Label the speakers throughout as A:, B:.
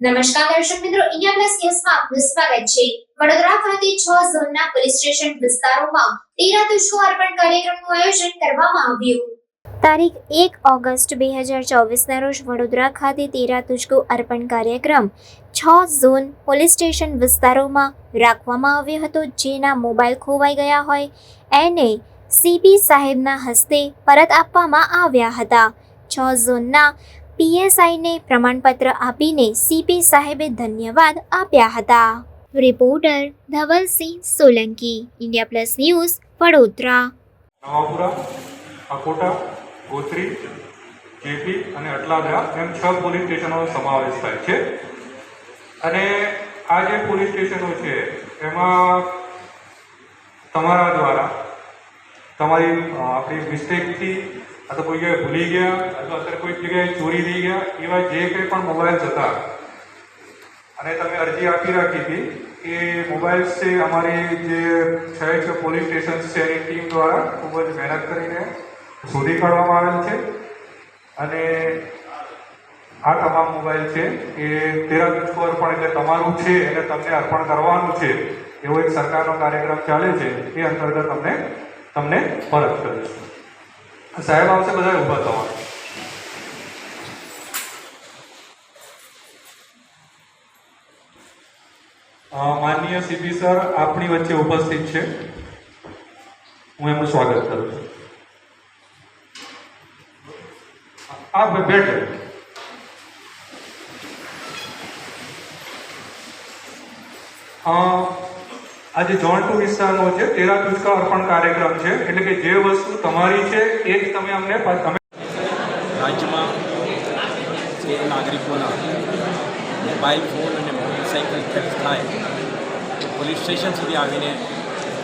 A: નમસ્કાર દર્શક મિત્રો ઇન્ડિયા પ્લસ ન્યૂઝમાં આપનું છે. વડોદરા ખાતે છ ઝોનના પોલીસ સ્ટેશન વિસ્તારોમાં તેરા તુષ્કો અર્પણ કાર્યક્રમનું આયોજન કરવામાં આવ્યું. તારીખ એક ઓગસ્ટ બે હજાર ચોવીસના રોજ વડોદરા ખાતે તેરા તુષ્કો અર્પણ કાર્યક્રમ છ ઝોન પોલીસ સ્ટેશન વિસ્તારોમાં રાખવામાં આવ્યો હતો, જેના મોબાઈલ ખોવાઈ ગયા હોય એને સીપી સાહેબના હસ્તે પરત આપવામાં આવ્યા હતા. છ ઝોનના પીએસઆઈને પ્રમાણપત્ર આપીને સીપી સાહેબે ધન્યવાદ આપ્યા હતા. Reporter Dhavalsinh Solanki, India plus news, Vadodara.
B: Gotri JP અને અટલાદરા એમ છ પોલીસ સ્ટેશનોનો સમાવેશ થાય છે. અને આ જે પોલીસ સ્ટેશનો છે, એમાં તમારા દ્વારા તમારી આપણી મિસ્ટેકથી અથવા કોઈ જગ્યાએ ભૂલી ગયા, અથવા અત્યારે કોઈ જગ્યાએ ચોરી થઈ ગયા, એવા જે કંઈ પણ મોબાઈલ્સ હતા અને તમે અરજી આપી રાખી હતી એ મોબાઈલ્સ છે અમારી જે છે છે પોલીસ સ્ટેશન છે એની ટીમ દ્વારા ખૂબ જ મહેનત કરીને શોધી કાઢવામાં આવેલ છે. અને આ તમામ મોબાઈલ છે એ તેરા પર અર્પણ એટલે તમારું છે અને તમને અર્પણ કરવાનું છે. એવો એક સરકારનો કાર્યક્રમ ચાલે છે. એ અંતર્ગત તમને તમને પરત કરીશું. સાહેબ આવશે બધા ઊભા થવાનું માનનીય સીપી સર આપણી વચ્ચે ઉપસ્થિત છે. હું એમનું સ્વાગત કરું છું. આ બેઠે. અ, આ જે ઝોન ટુ વિસ્તારનો છે તેરા તુષ્કા અર્પણ કાર્યક્રમ છે, એટલે કે જે વસ્તુ તમારી છે, એ જ તમે અમને તમે
C: રાજ્યમાં જે નાગરિકોના મોબાઈલ ફોન અને મોટરસાઇકલ થેફ્ટ થાય પોલીસ સ્ટેશન સુધી આવીને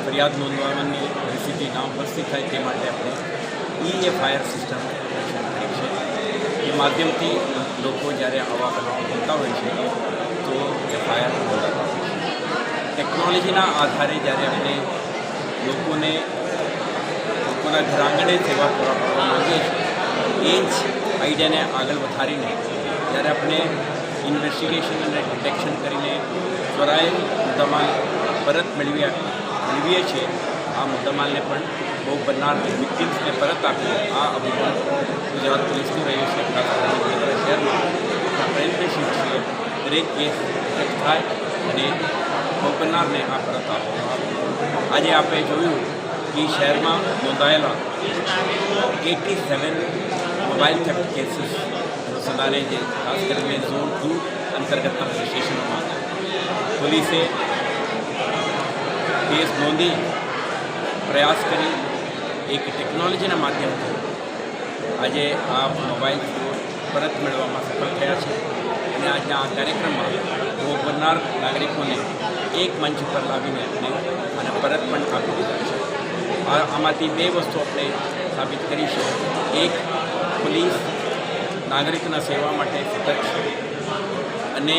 C: ફરિયાદ નોંધવાની પરિસ્થિતિ ના ઉપસ્થિત થાય તે માટે આપણે ઈ એફઆઈઆર સિસ્ટમ છે. એ માધ્યમથી લોકો જ્યારે આવા બનાવો બનતા હોય છે, તો એફઆઈઆર નોંધાતા ટેકનોલોજીના આધારે જ્યારે આપણે લોકોને લોકોના ઘરાંગણે સેવા પૂરા પાડવા માંગીએ છીએ, એ જ આઈડિયાને આગળ વધારીને જ્યારે આપણે ઇન્વેસ્ટિગેશન અને ડિટેક્શન કરીને ચોરાયેલ મુદ્દામાલ પરત મેળવી મેળવીએ છીએ, આ મુદ્દામાલને પણ બહુ બનનાર વિક્ટિમ્સને પરત આપીએ, આ અભિગમ ગુજરાત પોલીસનું રહ્યું છે. ખાસ શહેરમાં પ્રયત્નશીલ છીએ, દરેક કેસ થાય અને ભોગ બનનારને આ પરત આજે આપણે જોયું કે શહેરમાં નોંધાયેલા eighty seven mobile theft cases સદારે જે ખાસ કરીને ઝોન ટુ અંતર્ગતના પોલીસ સ્ટેશનોમાં પોલીસે કેસ નોંધી પ્રયાસ કરી એક ટેકનોલોજીના માધ્યમથી આજે આ મોબાઈલ ફોન પરત મેળવવામાં સફળ થયા છે. અને આજના આ કાર્યક્રમમાં ભોગ બનનાર નાગરિકોને એક મંચ ઉપર લાવીને આપણે અને પરત પણ આપી દીધા છે. આમાંથી બે વસ્તુ આપણે સાબિત કરી છે. એક, પોલીસ નાગરિકના સેવા માટે સતત છે. અને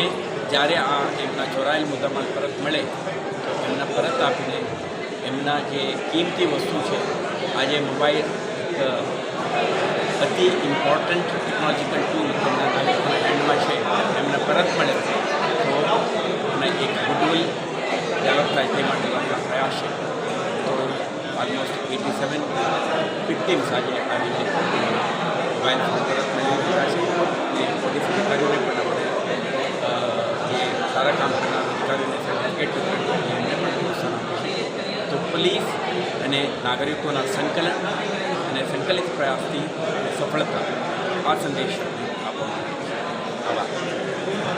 C: જ્યારે આ એમના ચોરાયેલ મુદ્દામાં પરત મળે, તો એમના પરત આપીને એમના જે કિંમતી વસ્તુ છે, આજે મોબાઈલ અતિ ઇમ્પોર્ટન્ટ ટેકનોલોજીકલ ટૂલ જેમના નાગરિકોના હેન્ડમાં છે એમને પરત મળે તો એમને એક ગુડવિલ ડેવલપ થાય તે માટે આપણા પ્રયાસ છે તો ઓલમોસ્ટ એટી સેવન વિક્ટિમ્સ આજે રહ્યા છે. અને પોલીસ અધિકારીઓને પણ જે સારા કામ કરનાર અધિકારીઓને પણ તો પોલીસ અને નાગરિકોના સંકલન અને સંકલિત પ્રયાસથી સફળતા, આ સંદેશ આપવામાં આવ્યો